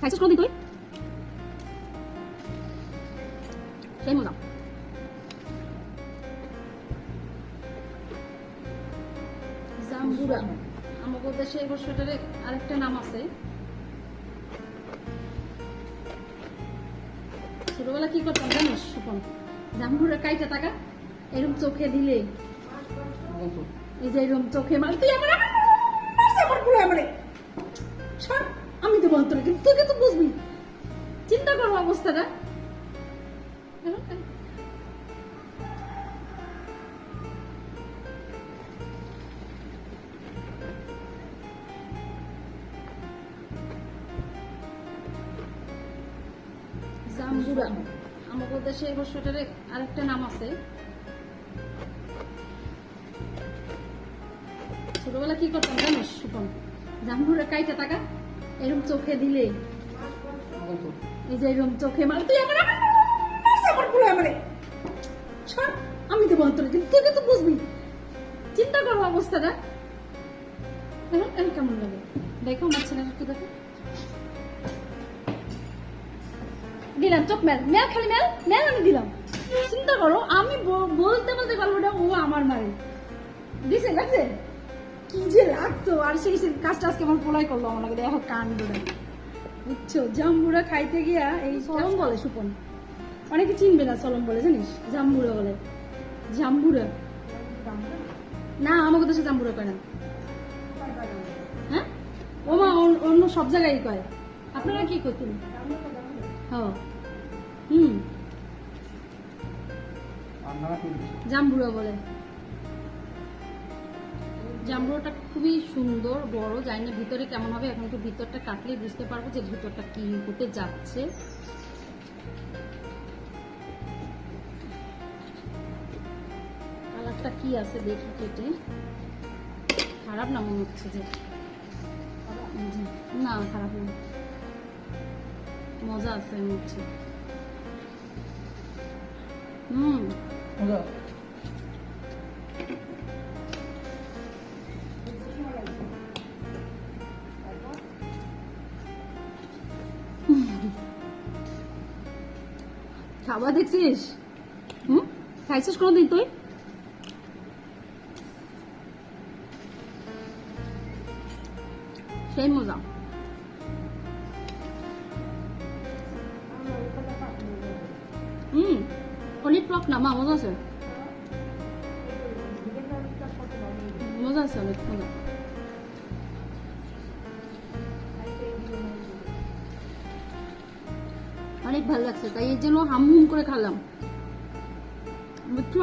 খাইছিস কোনদিন তুই সেই মজা জাম্বুরা আমাদের দেশে এই বর্ষটার আরেকটা নাম আছে ছোটবেলা কি করতাম জানিস স্বপন জাম্বুরা কাইটা টাকা এরম চোখে দিলে এই যে এরম চোখে মার তুই আমার আমার আমার আমার ছাড় আমি তো বলতো না কিন্তু তুই কিন্তু বুঝবি। চিন্তা করো অবস্থাটা। আমাদের দেশে এই বছরটারে আরেকটা নাম আছে। ছোটবেলা কি করতাম জানিস সুপন জাম্বুরা কাইটা টাকা এরকম চোখে দিলে। এই যে এরকম চোখে মার তুই আমার আমার পুরো আমারে। ছাড় আমি তো কিন্তু তুই কিন্তু বুঝবি। চিন্তা করো অবস্থাটা। এখন এখন কেমন লাগে? দেখো আমার একটু দেখো। দিলাম চোখ মেল মেল খালি মেল মেল আমি দিলাম। চিন্তা করো আমি বলতে বলতে গল্পটা ও আমার মারে। দিছে লাগছে? কি যে লাগতো? আর সেই কাজটা আজকে আমার পোলাই করল আমার লাগে দেখো ধরে। বুঝছ? জাম্বুরা খাইতে গিয়া এই সলম বলে সুপন। অনেকে চিনবে না সলম বলে জানিস? জাম্বুরা বলে। জাম্বুরা। না আমাকে দেশে জাম্বুরা কয় না। হ্যাঁ? ও মা অন্য সব জায়গায় কয়। আপনারা কি করতেন? হ্যাঁ হুম। জাম্বুরা বলে। জাম্বুরাটা খুবই সুন্দর বড় জানি না ভিতরে কেমন হবে এখন একটু ভিতরটা কাটলেই বুঝতে পারব যে ভিতরটা কি হতে যাচ্ছে। কালারটা কি আছে দেখি কেটে। খারাপ না মনে হচ্ছে যে, না খারাপ না। মজা আছে মনে হচ্ছে। হুম। খাওয়া দেখছিস? হুম? খাইছিস কোনোদিন তুই? সেই মজা। হুম অনেক টক না, মা, মজা আছে। মজা আছে, অনেক মজা। অনেক ভালো লাগছে তাই এর জন্য হাম হুম করে খেলাম। বুঝছ?